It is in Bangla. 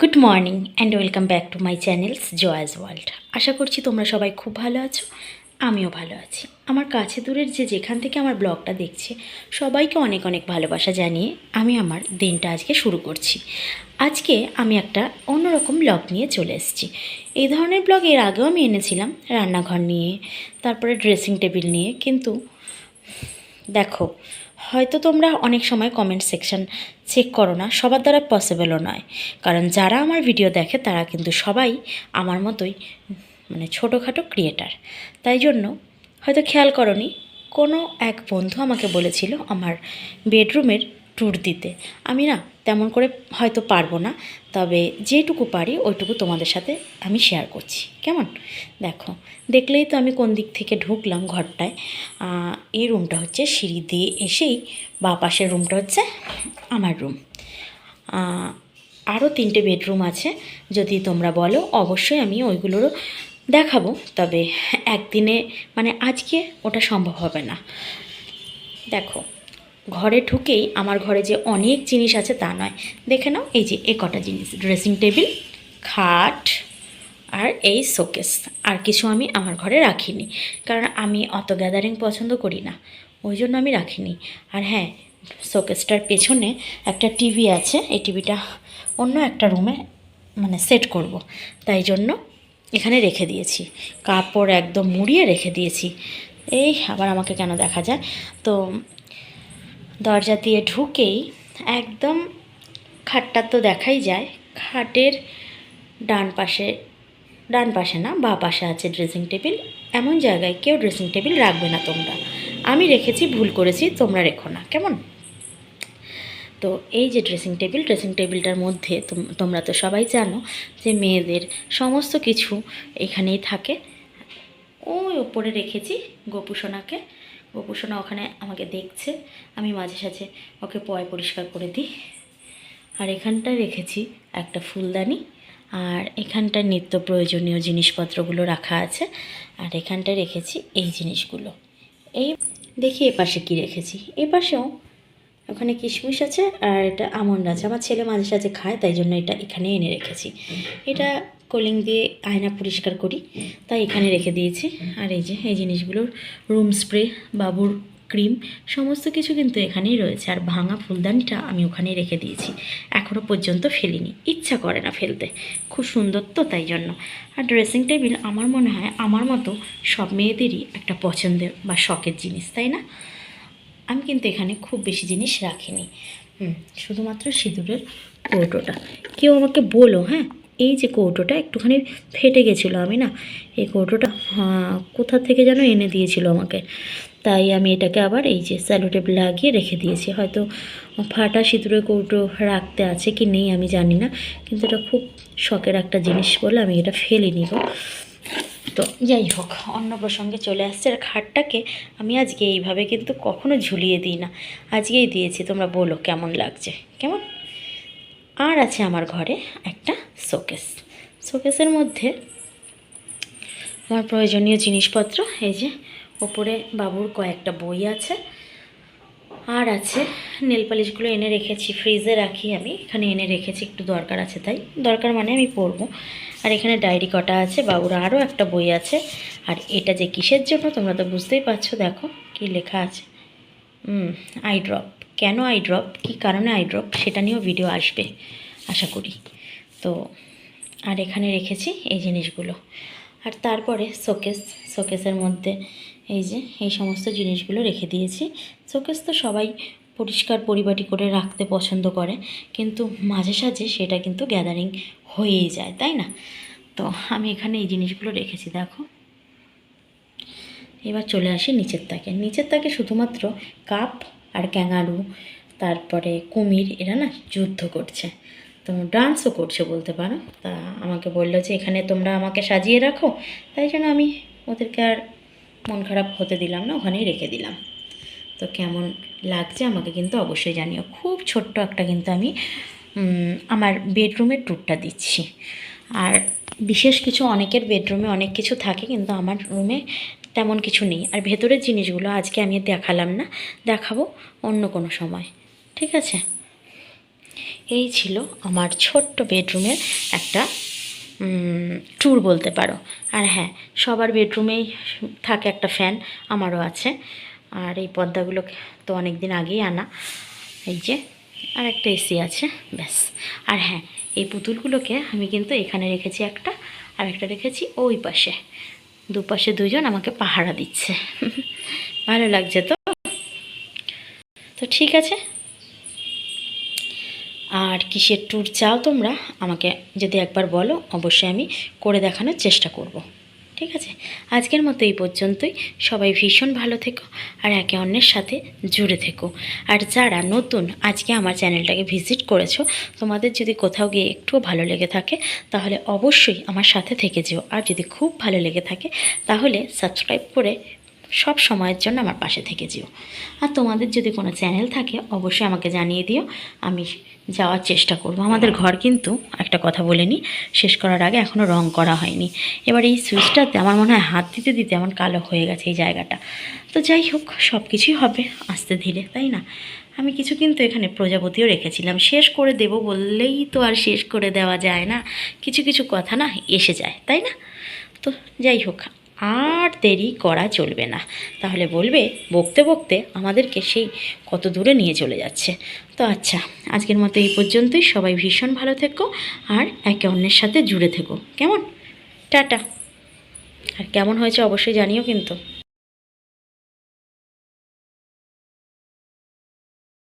Good morning and welcome back to my channels Joya's world আশা করছি তোমরা সবাই খুব ভালো আছো, আমিও ভালো আছি। আমার কাছে দূরের যে যেখান থেকে আমার ব্লগটা দেখছে, সবাইকে অনেক অনেক ভালোবাসা জানিয়ে আমি আমার দিনটা আজকে শুরু করছি। আজকে আমি একটা অন্যরকম ব্লগ নিয়ে চলে এসেছি। এই ধরনের ব্লগ এর আগেও আমি এনেছিলাম রান্নাঘর নিয়ে, তারপরে ড্রেসিং টেবিল নিয়ে, কিন্তু দেখো হয়তো তোমরা অনেক সময় কমেন্ট সেকশন চেক করো না, সবার দ্বারা পসিবলও নয়। কারণ যারা আমার ভিডিও দেখে, তারা কিন্তু সবাই আমার মতোই মানে ছোটোখাটো ক্রিয়েটার তাই জন্য হয়তো খেয়াল করনি, কোনো এক বন্ধু আমাকে বলেছিল আমার বেডরুমের ট্যুর দিতে। আমি না তেমন করে হয়তো পারব না, তবে যেটুকু পারি ওইটুকু তোমাদের সাথে আমি শেয়ার করছি। কেমন? দেখো, দেখলেই তো আমি কোন দিক থেকে ঢুকলাম ঘরটায়। এই রুমটা হচ্ছে সিঁড়ি দিয়ে এসেই বা পাশের রুমটা হচ্ছে আমার রুম আরও তিনটে বেডরুম আছে, যদি তোমরা বলো, অবশ্যই আমি ওইগুলোরও দেখাবো, তবে একদিনে মানে আজকে ওটা সম্ভব হবে না। দেখো ঘরে ঢুকেই আমার ঘরে যে অনেক জিনিস আছে তা নয়। দেখে নাও, এই যে এ কটা জিনিস ড্রেসিং টেবিল খাট আর এই শোকেস আর কিছু আমি আমার ঘরে রাখিনি, কারণ আমি অত গ্যাদারিং পছন্দ করি না, ওই জন্য আমি রাখিনি। আর হ্যাঁ শোকেসটার পেছনে একটা টিভি আছে, এই টিভিটা অন্য একটা রুমে মানে সেট করব। তাই জন্য এখানে রেখে দিয়েছি, কাপড় একদম মুড়িয়ে রেখে দিয়েছি। এই আবার আমাকে কেন দেখা যায়? তো দরজা দিয়ে ঢুকেই একদম খাটটা তো দেখাই যায়, খাটের ডান পাশে ডান পাশে না, বা পাশে আছে ড্রেসিং টেবিল এমন জায়গায় কেউ ড্রেসিং টেবিল রাখবে না তোমরা। আমি রেখেছি, ভুল করেছি, তোমরা রেখো না, কেমন? তো এই যে ড্রেসিং টেবিল ড্রেসিং টেবিলটার মধ্যে তোম- তোমরা তো সবাই জানো যে মেয়েদের সমস্ত কিছু এখানেই থাকে। ওই ওপরে রেখেছি গোপুসোনাকে। গোপুসোনা ওখানে আমাকে দেখছে। আমি মাঝে সাঝে ওকে পয় পরিষ্কার করে দিই। আর এখানটায় রেখেছি একটা ফুলদানি। আর এখানটায় নিত্য প্রয়োজনীয় জিনিসপত্রগুলো রাখা আছে। আর এখানটায় রেখেছি এই জিনিসগুলো। এই দেখি এপাশে পাশে কী রেখেছি। এপাশেও ওখানে কিশমিশ আছে আর এটা আমন্ড আছে। আমার ছেলে মাঝে সাঝে খায়, তাই জন্য এটা এখানে এনে রেখেছি। এটা কলিং দিয়ে আয়না পরিষ্কার করি। তাই এখানে রেখে দিয়েছি। আর এই যে, এই জিনিসগুলোর রুম স্প্রে, বাবুর ক্রিম, সমস্ত কিছু কিন্তু এখানেই রয়েছে। আর ভাঙা ফুলদানিটা আমি ওখানেই রেখে দিয়েছি। এখনও পর্যন্ত ফেলিনি। ইচ্ছা করে না ফেলতে। খুব সুন্দর তো তাই জন্য। আর ড্রেসিং টেবিল আমার মনে হয়, আমার মতো সব মেয়েদেরই একটা পছন্দের বা শখের জিনিস, তাই না? আমি কিন্তু এখানে খুব বেশি জিনিস রাখিনি। হুম, শুধুমাত্র সিঁদুরের কৌটোটা। কেউ আমাকে বলো হ্যাঁ? এই যে কৌটোটা একটুখানি ফেটে গেছিল আমি না, এই কৌটোটা কোথা থেকে যেন এনে দিয়েছিল আমাকে। তাই আমি এটাকে আবার এই যে স্যালোটেপ লাগিয়ে রেখে দিয়েছি। হয়তো ফাটা সিঁদুরের কৌটো রাখতে আছে কি নেই আমি জানি না, কিন্তু এটা খুব শখের একটা জিনিস বলে আমি এটা ফেলে নিব। তো যাই হোক, অন্য প্রসঙ্গে চলে আসছে। আর খাটটাকে আমি আজকে এইভাবে কিন্তু কখনো ঝুলিয়ে দিই না। আজকেই দিয়েছি, তোমরা বলো কেমন লাগছে। কেমন? আর আছে আমার ঘরে একটা শোকেস। শোকেসের মধ্যে আমার প্রয়োজনীয় জিনিসপত্র, এই যে ওপরে বাবুর কয়েকটা বই আছে, আর আছে নেল পালিশগুলো এনে রেখেছি, ফ্রিজে রাখি আমি, এখানে এনে রেখেছি, একটু দরকার আছে তাই। দরকার মানে আমি পড়ব আর এখানে ডায়েরি কটা আছে, বাবুর আরও একটা বই আছে, আর এটা যে কিসের জন্য তোমরা তো বুঝতেই পারছ, দেখো কি লেখা আছে। হুম আই ড্রপ কেন আই ড্রপ কী কারণে আই ড্রপ সেটা নিয়েও ভিডিও আসবে, আশা করি। তো আর এখানে রেখেছি এই জিনিসগুলো। আর তারপরে শোকেস, শোকেসের মধ্যে এই যে এই সমস্ত জিনিসগুলো রেখে দিয়েছি। শোকেস তো সবাই পরিষ্কার পরিপাটি করে রাখতে পছন্দ করে, কিন্তু মাঝে সাঝে সেটা কিন্তু গ্যাদারিং হয়েই যায়, তাই না? তো আমি এখানে এই জিনিসগুলো রেখেছি, দেখো। এবার চলে আসি নিচের তাকে। নিচের তাকে শুধুমাত্র কাপ আর ক্যাঙারু, তারপরে কুমির, এরা না যুদ্ধ করছে। তো ডান্সও করছে বলতে পারো। তা আমাকে বলল যে এখানে তোমরা আমাকে সাজিয়ে রাখো। তাই জন্য আমি ওদেরকে আর মন খারাপ হতে দিলাম না, ওখানেই রেখে দিলাম। তো কেমন লাগছে আমাকে কিন্তু অবশ্যই জানিও। খুব ছোট্ট একটা কিন্তু আমি আমার বেডরুমের ট্যুরটা দিচ্ছি। আর বিশেষ কিছু অনেকের বেডরুমে অনেক কিছু থাকে, কিন্তু আমার রুমে তেমন কিছু নেই। আর ভেতরের জিনিসগুলো আজকে আমি দেখালাম না, দেখাবো অন্য কোনো সময়। ঠিক আছে? এই ছিল আমার ছোট্ট বেডরুমের একটা ট্যুর বলতে পারো। আর হ্যাঁ সবার বেডরুমেই থাকে একটা ফ্যান আমারও আছে। আর এই পর্দাগুলো তো অনেক দিন আগেই আনা। এই যে, আর একটা এসি আছে, ব্যাস। আর হ্যাঁ এই পুতুলগুলোকে আমি কিন্তু এখানে রেখেছি একটা, আর একটা রেখেছি ওই পাশে। দুপাশে দুজন আমাকে পাহারা দিচ্ছে। ভালো লাগছে তো? তো ঠিক আছে আর কিসের ট্যুর চাও তোমরা, আমাকে যদি একবার বলো, অবশ্যই আমি করে দেখানোর চেষ্টা করব। ঠিক আছে? আজকের মতো এই পর্যন্তই। সবাই ভীষণ ভালো থেকো আর একে অন্যের সাথে জুড়ে থেকো। আর যারা নতুন আজকে আমার চ্যানেলটাকে ভিজিট করেছ, তোমাদের যদি কোথাও গিয়ে একটুও ভালো লেগে থাকে, তাহলে অবশ্যই আমার সাথে থেকে যেও। আর যদি খুব ভালো লেগে থাকে, তাহলে সাবস্ক্রাইব করে সব সময়ের জন্য আমার পাশে থেকে যেও। আর তোমাদের যদি কোনো চ্যানেল থাকে, অবশ্যই আমাকে জানিয়ে দিও। আমি যাওয়ার চেষ্টা করব। আমাদের ঘর কিন্তু, একটা কথা বলে নিই শেষ করার আগে এখনও রং করা হয়নি। এবার এই সুইচটাতে আমার মনে হয় হাত দিতে দিতে এমন কালো হয়ে গেছে এই জায়গাটা। তো যাই হোক, সব কিছুই হবে আস্তে ধীরে, তাই না? আমি কিছু কিন্তু এখানে প্রজাপতিও রেখেছিলাম। শেষ করে দেব বললেই তো আর শেষ করে দেওয়া যায় না। কিছু কিছু কথা না এসে যায়, তাই না? তো যাই হোক আর দেরি করা চলবে না। তাহলে বলবে, বকতে বকতে আমাদেরকে সেই কত দূরে নিয়ে চলে যাচ্ছে। তো আচ্ছা আজকের মতো এই পর্যন্তই। সবাই ভীষণ ভালো থেকো আর একে অন্যের সাথে জুড়ে থেকো। কেমন? টাটা। আর কেমন হয়েছে অবশ্যই জানিও কিন্তু।